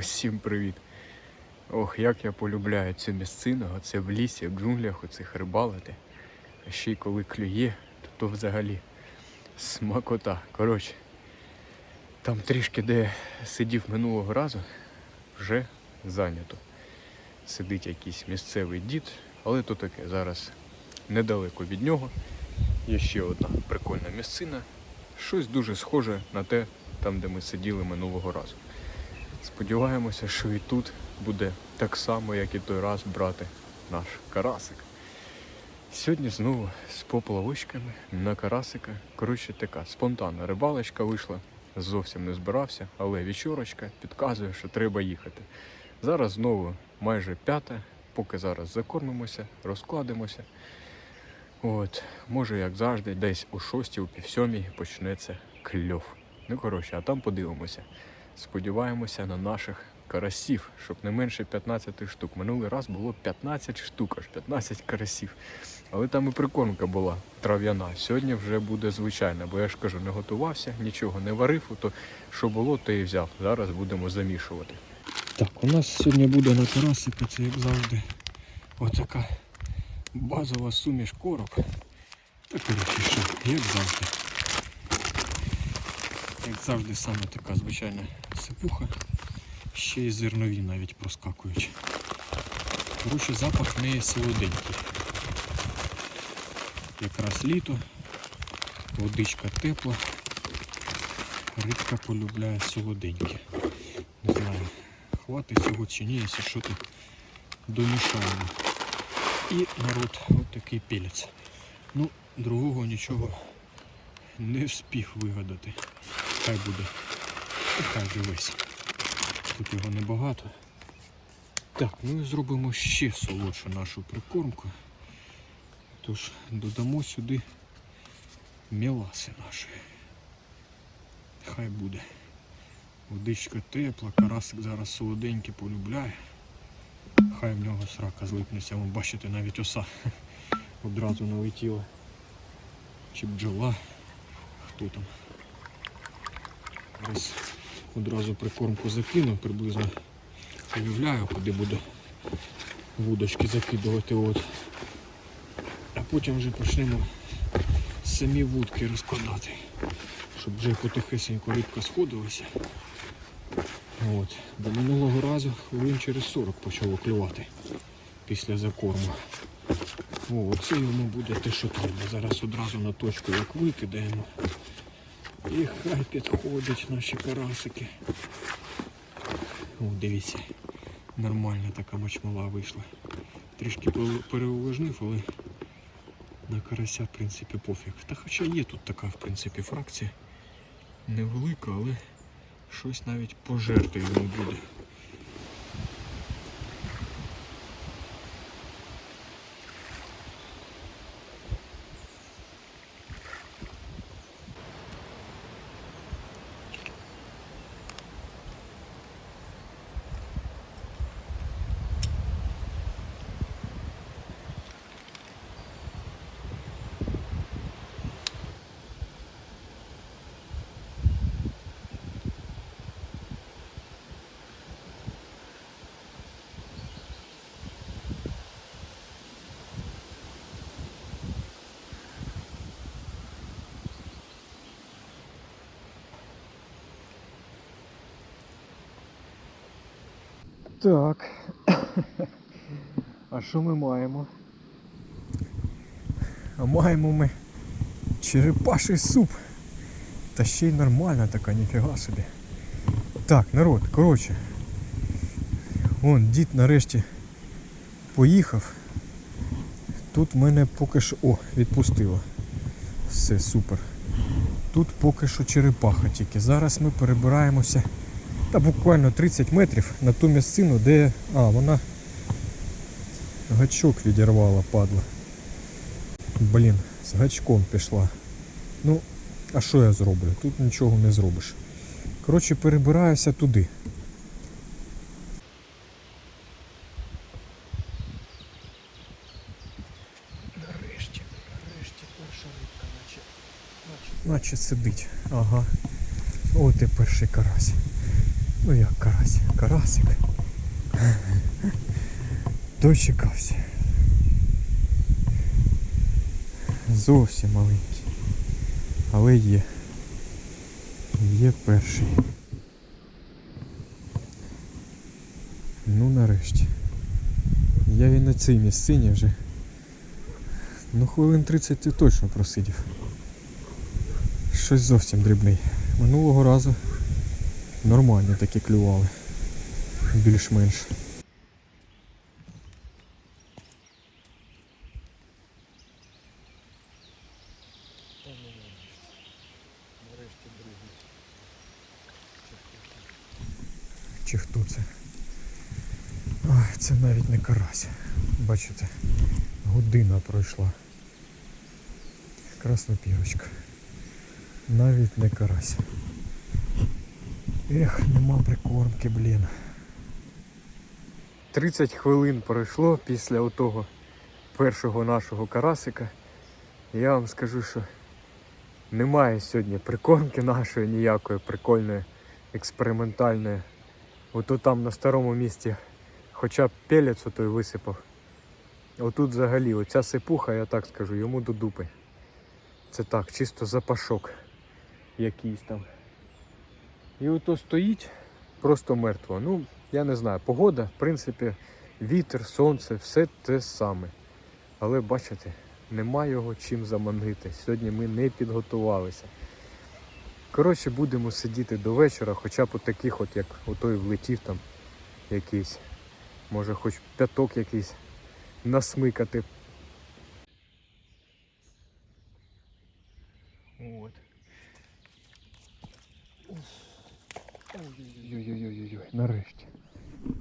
Усім привіт. Ох, як я полюбляю цю місцину, оце в лісі, в джунглях, оцих рибалити. А ще й коли клює, то, то взагалі смакота. Коротше, там трішки, де сидів минулого разу, вже зайнято. Сидить якийсь місцевий дід, але то таке, зараз недалеко від нього. Є ще одна прикольна місцина. Щось дуже схоже на те, там, де ми сиділи минулого разу. Сподіваємося, що і тут буде так само, як і той раз брати наш карасик. Сьогодні знову з поплавочками на карасика. Коротше, така спонтанна рибалочка вийшла. Зовсім не збирався, але вічорочка підказує, що треба їхати. Зараз знову майже п'ята, поки зараз закормимося, розкладемося. От, може, як завжди, десь о шостій, о півсьомій почнеться кльов. Ну, коротше, а там подивимося. Сподіваємося на наших карасів, щоб не менше 15 штук. Минулий раз було 15 штук, аж 15 карасів. Але там і прикормка була трав'яна. Сьогодні вже буде звичайна, бо я ж кажу, не готувався, нічого не варив, то що було, то і взяв. Зараз будемо замішувати. Так, у нас сьогодні буде на карасика, це як завжди, отака базова суміш короб. Та коротше, як завжди. Як завжди, саме така звичайна сипуха, ще й зернові навіть проскакуючи. Коротше, запах в неї солоденький. Якраз літо, водичка тепла, рибка полюбляє солоденьке. Не знаю, хватить цього чи ні, якщо що то домішаємо. І народ, от такий пілець. Ну, другого нічого не вспів вигадати. Хай буде. Хай живись. Тут його небагато. Так, ну і зробимо ще солодшу нашу прикормку. Тож додамо сюди міласи нашої. Хай буде. Водичка тепла, карасик зараз солоденький полюбляє. Хай в нього срака злипнеться. Вон, бачите, навіть оса одразу налетіла. Чи бджола. Хто там? Зараз одразу прикормку закину, приблизно уявляю, куди буду вудочки закидувати. От. А потім вже почнемо самі вудки розкладати, щоб вже потихесенько рибка сходилася. От. До минулого разу хвилин через 40 почало клювати після закорму. О, це йому буде те, що треба. Зараз одразу на точку як викидаємо. І хай підходять наші карасики. О, дивіться, нормальна така мочмала вийшла. Трішки пере- переуважнив, але на карася, в принципі, пофіг. Та хоча є тут така, в принципі, фракція. Невелика, але щось навіть пожерти йому буде. Так. А що ми маємо? А маємо ми черепаший суп. Та ще й нормальна така, ніфіга собі. Так, народ, коротше. Вон, дід нарешті поїхав. Тут мене поки що... О, відпустило. Все, супер. Тут поки що черепаха тільки. Зараз ми перебираємося та буквально 30 метрів на ту місцину, де... А, вона гачок відірвала, падла. Блін, з гачком пішла. Ну, а що я зроблю? Тут нічого не зробиш. Коротше, перебираюся туди. Нарешті, нарешті перша рибка, наче, наче, наче сидить. Ага. От і перший карась. Ну як карась, карасик. Дочекався. Зовсім маленький. Але є. Є перший. Ну нарешті. Я і на цій місцині вже. Ну хвилин 30 ти точно просидів. Щось зовсім дрібний. Минулого разу нормальні такі клювали. Більш-менш. Чи хто це? Ай, це навіть не карась. Бачите, година пройшла. Краснопірочка. Навіть не карась. Ех, нема прикормки, блін. 30 хвилин пройшло після отого першого нашого карасика. Я вам скажу, що немає сьогодні прикормки нашої ніякої прикольної, експериментальної. Ото там на старому місці хоча б пелець отой висипав. Отут взагалі оця сипуха, я так скажу, йому до дупи. Це так, чисто запашок якийсь там. І ото стоїть просто мертво. Ну, я не знаю, погода, в принципі, вітер, сонце, все те саме. Але бачите, нема його чим заманити. Сьогодні ми не підготувалися. Коротше, будемо сидіти до вечора, хоча б от таких, от як отой влетів там якийсь. Може хоч п'яток якийсь насмикати. От. Ой-ой-ой, нарешті.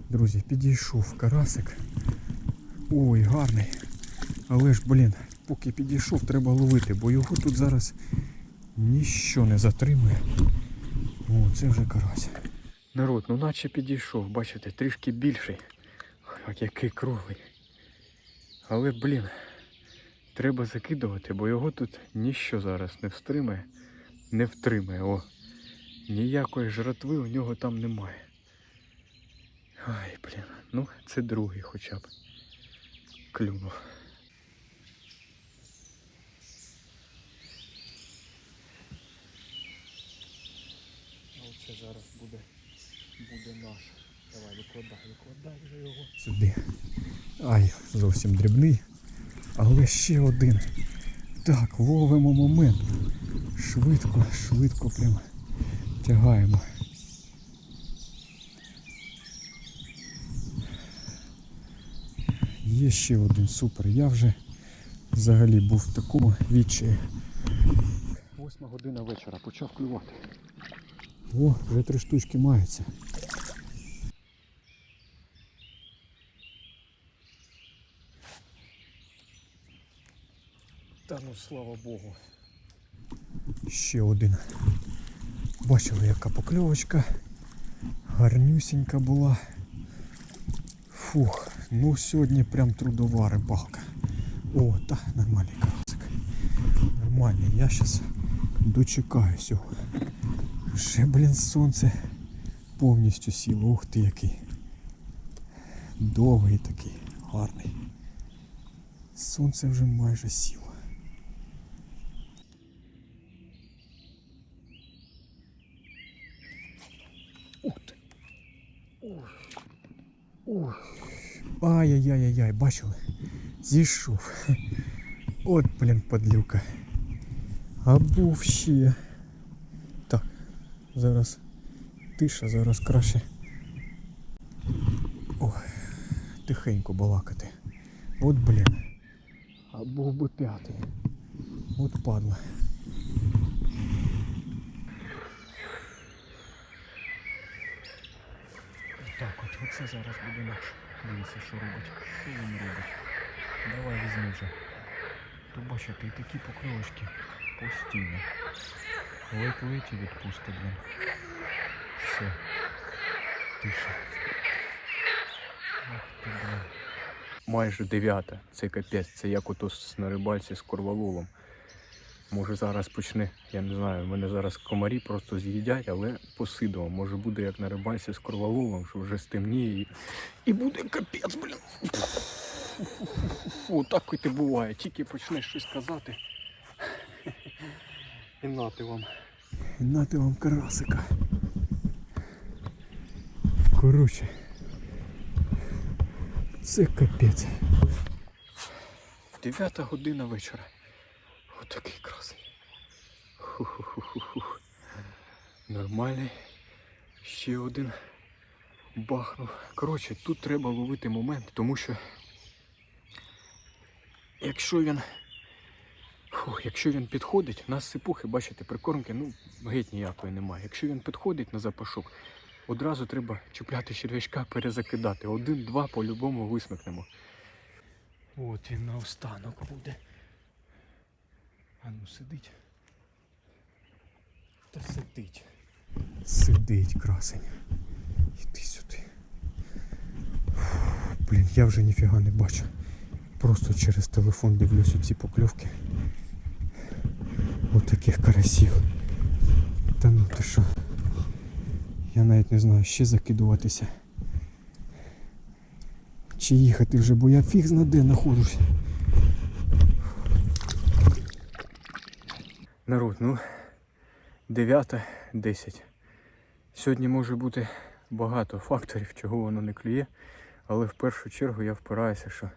Друзі, підійшов карасик. Ой, гарний. Але ж, блін, поки підійшов, треба ловити, бо його тут зараз ніщо не затримує. О, це вже карась. Народ, ну наче підійшов, бачите, трішки більший. От який круглий. Але, блін, треба закидувати, бо його тут ніщо зараз не встримає. Не втримає. О. Ніякої жратви у нього там немає. Ай, блін, ну це другий хоча б. Клюнув. А оце зараз буде, буде наш. Давай, викладай, викладай вже його. Сюди. Ай, зовсім дрібний. Але ще один. Так, ловимо момент. Швидко, швидко прямо тягаємо. Є ще один супер. Я вже взагалі був в такому відчаї. Восьма година вечора почав клювати. О, вже три штучки маються. Та ну слава Богу. Ще один. Бачили, яка покльовочка. Гарнюсінька була. Фух, ну сьогодні прям трудова рибалка. О, та нормальний карасик. Нормальний, я зараз дочекаюсь його. Вже, блін, сонце повністю сіло. Ух ти який. Довгий такий, гарний. Сонце вже майже сіло. Ух ти. Ух. Ух. Ай-яй-яй-яй, бачили? Зійшов. От, блін, подлюка. А ще. Так, зараз тиша, зараз краще. Ой, тихенько балакати. От, блін. А був би п'ятий. От падла. Так, от оце зараз буде наш. Дивіться, що робить. Що він робить? Давай візьми вже. То бачите, і такі покровочки постійно. Ледь-ледь і відпусти, блін. Все. Тише. Ах ти, блін. Майже дев'ята. Це капець. Це як ото на рибальці з корвалолом. Може зараз почне, я не знаю, мене зараз комарі просто з'їдять, але посидимо. Може буде як на рибальці з кроволовом, що вже стемніє і, і буде капець, блін. Фу, так і буває. Тільки почнеш щось казати. І нати вам. І нати вам карасика. Коротше. Це капець. Дев'ята година вечора. Отакий красень. Ху-ху-ху-ху. Нормальний. Ще один бахнув. Коротше, тут треба ловити момент, тому що якщо він. Фух, якщо він підходить, у нас сипухи, бачите, прикормки, ну, геть ніякої немає. Якщо він підходить на запашок, одразу треба чіпляти черв'ячка, перезакидати. Один-два по-любому висмикнемо. От він наостанок буде. А ну сидить. Та сидить. Сидить, красень. Іди сюди. Блін, я вже ніфіга не бачу. Просто через телефон дивлюсь ці покльовки. Отаких карасів. Та ну ти що? Я навіть не знаю, ще закидуватися. Чи їхати вже, бо я фіг зна де знаходжуся. Народ, ну 9.10. Сьогодні може бути багато факторів, чого воно не клює, але в першу чергу я впираюся, що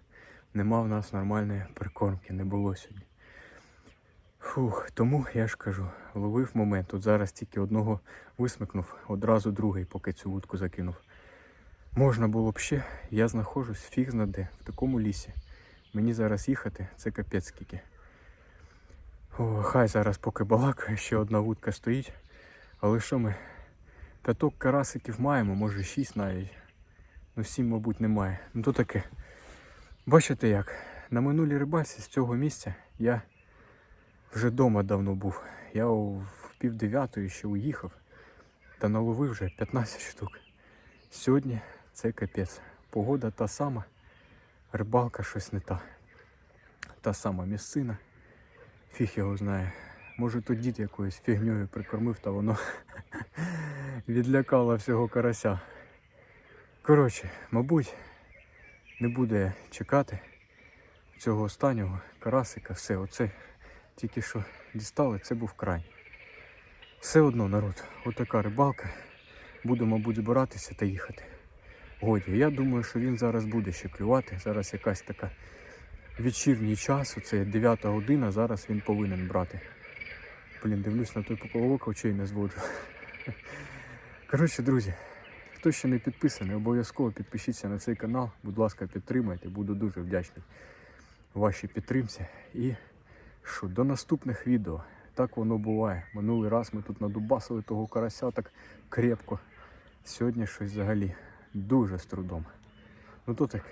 нема в нас нормальної прикормки, не було сьогодні. Фух, тому я ж кажу, ловив момент. Тут зараз тільки одного висмикнув, одразу другий, поки цю вудку закинув. Можна було б ще, я знаходжусь фіг зна де, в такому лісі. Мені зараз їхати, це капець скільки. О, хай зараз поки балакає, ще одна вудка стоїть. Але що ми? П'яток карасиків маємо, може шість навіть. Ну сім, мабуть, немає. Ну то таке. Бачите як? На минулій рибальці з цього місця я вже вдома давно був. Я в пів дев'ятої ще уїхав та наловив вже 15 штук. Сьогодні це капець. Погода та сама, рибалка щось не та. Та сама місцина. Фіг його знає. Може тут дід якоюсь фігньою прикормив, та воно відлякало всього карася. Коротше, мабуть, не буде чекати цього останнього карасика. Все, оце тільки що дістали, це був край. Все одно, народ, отака рибалка. Буду, мабуть, збиратися та їхати. Годі, я думаю, що він зараз буде ще клювати. Зараз якась така вечірній час, оце 9 година, зараз він повинен брати. Блін, дивлюсь на той поплавок, очей не зводжу. Коротше, друзі, хто ще не підписаний, обов'язково підпишіться на цей канал. Будь ласка, підтримайте, буду дуже вдячний вашій підтримці. І що, до наступних відео. Так воно буває. Минулий раз ми тут надубасили того карася так крепко. Сьогодні щось взагалі дуже з трудом. Ну то так,